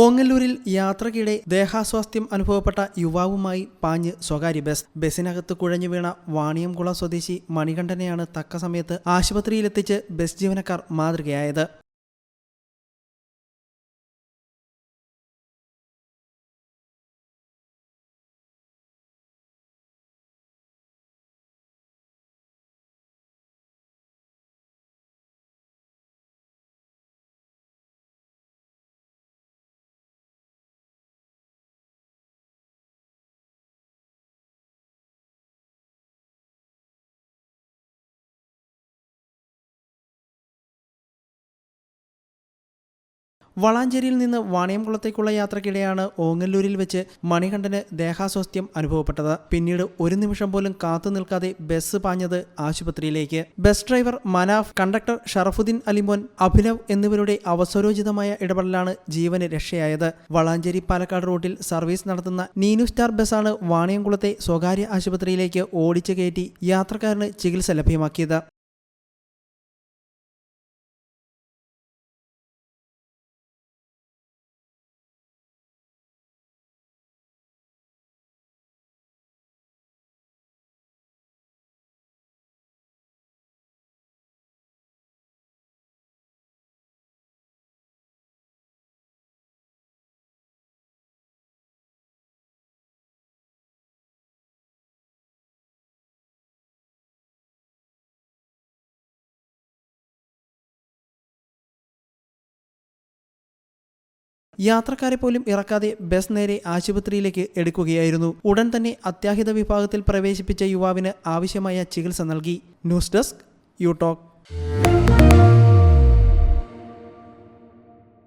ഓങ്ങല്ലൂരിൽ യാത്രക്കിടെ ദേഹാസ്വാസ്ഥ്യം അനുഭവപ്പെട്ട യുവാവുമായി പാഞ്ഞ് സ്വകാര്യ ബസ്. ബസ്സിനകത്ത് കുഴഞ്ഞു വീണ വാണിയംകുളം സ്വദേശി മണികണ്ഠനെയാണ് തക്ക സമയത്ത് ആശുപത്രിയിലെത്തിച്ച് ബസ് ജീവനക്കാർ മാതൃകയായത്. വളാഞ്ചേരിയിൽ നിന്ന് വാണിയംകുളത്തേക്കുള്ള യാത്രക്കിടെയാണ് ഓങ്ങല്ലൂരിൽ വെച്ച് മണികണ്ഠന് ദേഹാസ്വാസ്ഥ്യം അനുഭവപ്പെട്ടത്. പിന്നീട് ഒരു നിമിഷം പോലും കാത്തു നിൽക്കാതെ ബസ് പാഞ്ഞത് ആശുപത്രിയിലേക്ക്. Bus driver Manaf conductor Sharafudheen Alimon Abhinav എന്നിവരുടെ അവസരോചിതമായ ഇടപെടലാണ് ജീവന് രക്ഷയായത്. വളാഞ്ചേരി പാലക്കാട് റോഡിൽ സർവീസ് നടത്തുന്ന നീനു സ്റ്റാർ ബസ്സാണ് വാണിയംകുളത്തെ സ്വകാര്യ ആശുപത്രിയിലേക്ക് ഓടിച്ചു കയറ്റി യാത്രക്കാരന് ചികിത്സ ലഭ്യമാക്കിയത്. യാത്രക്കാരെ പോലും ഇറക്കാതെ ബസ് നേരെ ആശുപത്രിയിലേക്ക് എടുക്കുകയായിരുന്നു. ഉടൻ തന്നെ അത്യാഹിത വിഭാഗത്തിൽ പ്രവേശിപ്പിച്ച യുവാവിന് ആവശ്യമായ ചികിത്സ നൽകി. News desk you talk